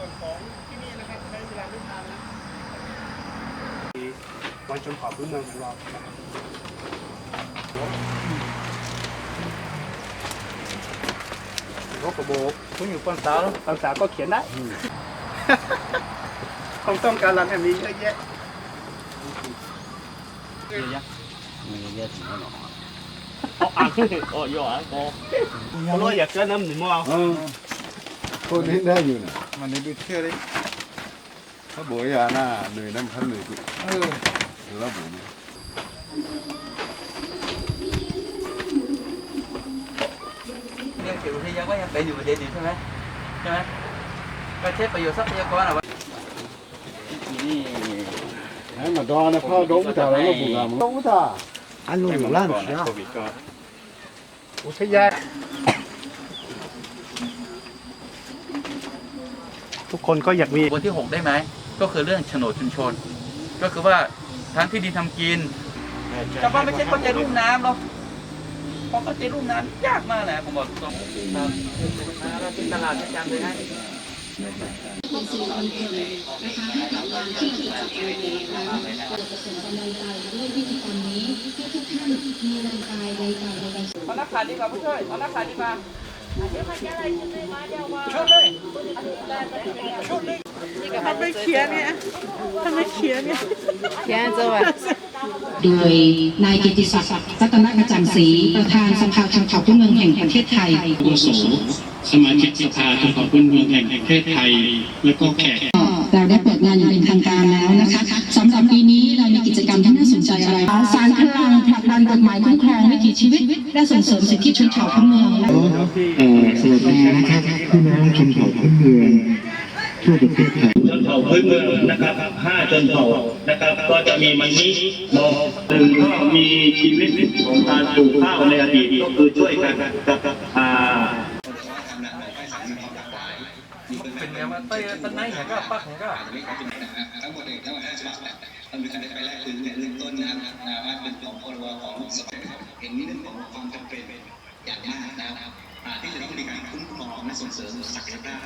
วันี่คชวาม่นานขอบพื้นเมืองของเรารบกระโบกคุณอยู่ปอนสาวปอนสาวก็เขียนได้ควาต้องการรันแมีเยอะแยะเยอะแยะมีเยอะถึงขนาดอ๋ออะโอ้ยอะโอ้ยอย่าเกินน้ำหนึ่งมั้ง ได้อยู่นะมันนี่ดูเชื่อเลยถ้าบอกยาหน้าเหนื่อยน้ำพันเหนื่อยกูเออแล้วผมเนี่ยเรื่องเกี่ยวกับที่ยังก็ยังเป็นอยู่ประเด็นอยู่ใช่ไหมใช่ไหมก็ใช้ประโยชน์ทรัพยากรอะนี่ให้มาดอนะพ่อดงแต่เราบุกอะมึงดงแต่อันนู้นอยู่ร้านเสียโควิดก็อุทยานทุก คนก็อยากมีบนที่ 6 ได้ไหม ก็คือเรื่องโฉนดชุมชน ก็คือว่าทั้งที่ดินทำกินชาวบ้านไม่ใช่คนใจรุ่มน้ำหรอกเพราะเขาใจรุ่มน้ำยากมากนะผมบอกตรงครับเราเป็นตลาดประจำเลยฮะเป็นสื่อมวลชนนะคะให้กับทางที่กิจกรรมนี้นะคะเกิดส่งกำลังใจด้วยวิธีกรรมนี้ให้ทุกท่านมีแรงกายแรงใจในการเอานักข่าวดีกว่าผู้ช่วยเอานักข่าวดีกว่า ชดเลยโดยนายกิติศักดิ์รัตนกระจ่างศรีประธานสภาชนเผ่าพื้นเมืองแห่งประเทศไทยอาวุโสสมาชิกสภาชนเผ่าพื้นเมืองแห่งประเทศไทย และก็แขกก็เราได้เปิดงานอย่างเป็นทางการแล้วนะคะสำหรับปีนี้เรามีกิจกรรมที่น่าสนใจอะไรสารพลังผลั กดันกฎหมายคุ้มครองวิถีชีวิต และส่งเสริมสิทธิชนเผ่าพื้นเมืองเอ่อสวัสดีนะครับพี่น้องชนเผ่าพื้นเมืองทั่วประเทศไทยชนเผ่าพื้นเมืองนะครับห้าชนเผ่านะครับ ก็จะมีมันนี้มองหนึ่งก็มีชีวิตของการปลูกข้าวในอดีตก็คือช่วยกันกับอ่า เป็นไงว่าเต้ยต้นไม้เนี่ยก็ปักเนี่ยก็ทั้งหมดเองทั้งหมดห้าฉบับเรามีการได้ไปแลกคือเนี่ยเริ่มต้นนะครับว่าเป็นของพรบของสมัยเห็นเรื่องของความจำเป็นอย่างมากนะครับที่จะต้องมีการคุ้มครองและส่งเสริมศักยภาพ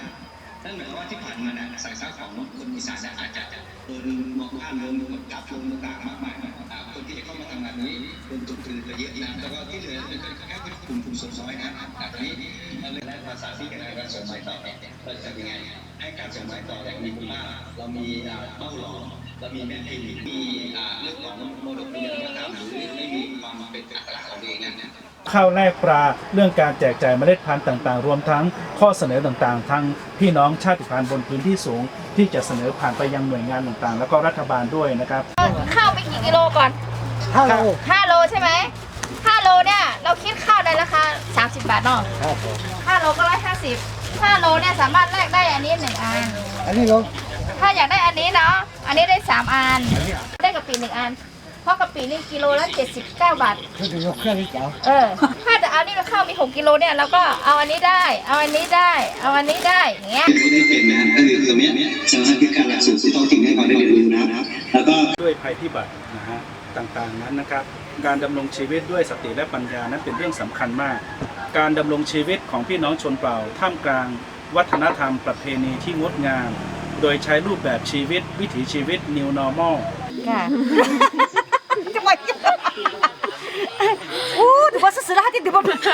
นั่นหมายความว่าที่ผ่านมาเนี่ยสายซ่าของคนอีสานเนี่ยอาจจะโดนมองข้ามโดนกดจับโดนต่างมากมายอ่าคนที่จะเข้ามาทำงานนี้โดนจุดคืนไปเยอะนะแล้วก็ที่เหลือเป็นแค่กลุ่มกลุ่มส่วนน้อยนะอ่าทีนี้เราเลยได้ภาษาที่กันในการส่งสายต่อเนี่ยเราจะทำยังไงให้การส่งสายต่ออย่างมีคุณภาพเรามีอ่าเป้าหลอมเรามีแม่พิมพ์มีอ่าเรื่องของโมเดลวิทยาธรรมหรือไม่มีความเป็นอัตลักษณ์ของตัวเองนั้นเนี่ย ข้าวแลกปลาเรื่องการแจกจ่ายเมล็ดพันธุ์ต่างๆ รวมทั้งข้อเสนอต่างๆ ทางพี่น้องชาติพันธุ์บนพื้นที่สูง ที่จะเสนอผ่านไปยังหน่วยงานต่างๆ แล้วก็รัฐบาลด้วยนะครับข้าวไปกี่กิโลก่อนห้าโลห้าโลใช่ไหมห้าโลเนี่ยเราคิดข้าวในราคาสามสิบบาทเนาะห้าโลก็ร้อยห้าสิบห้าโลเนี่ยสามารถแลกได้อันนี้หนึ่งอันอันนี้เราถ้าอยากได้อันนี้เนาะอันนี้ได้สามอันได้กะปิหนึ่งอัน เพราะกะปินี่กิโลละเจ็ดสิบเก้าบาท คือจะยกเครื่องนี้เจ้าเออ ถ้าจะเอานี่มาเข้ามีหกกิโลเนี่ยเราก็เอาอันนี้ได้ เอาอันนี้ได้ เอาอันนี้ได้อย่างเงี้ยที่ได้เป็นนะก็คือตรงเนี้ยสำคัญคือการหลักสูตรที่ต้องจริงให้เขาได้เรียนรู้นะแล้วก็ด้วยภัยพิบัตินะฮะต่างๆนั้นนะครับ การดำรงชีวิตด้วยสติและปัญญานั้นเป็นเรื่องสำคัญมาก การดำรงชีวิตของพี่น้องชนเผ่าท่ามกลาง วัฒนธรรมประเพณีที่งดงาม โดยใช้รูปแบบชีวิต วิถีชีวิต New Normal ค่ะ 오, 누가 스스로 하게 되버렸다.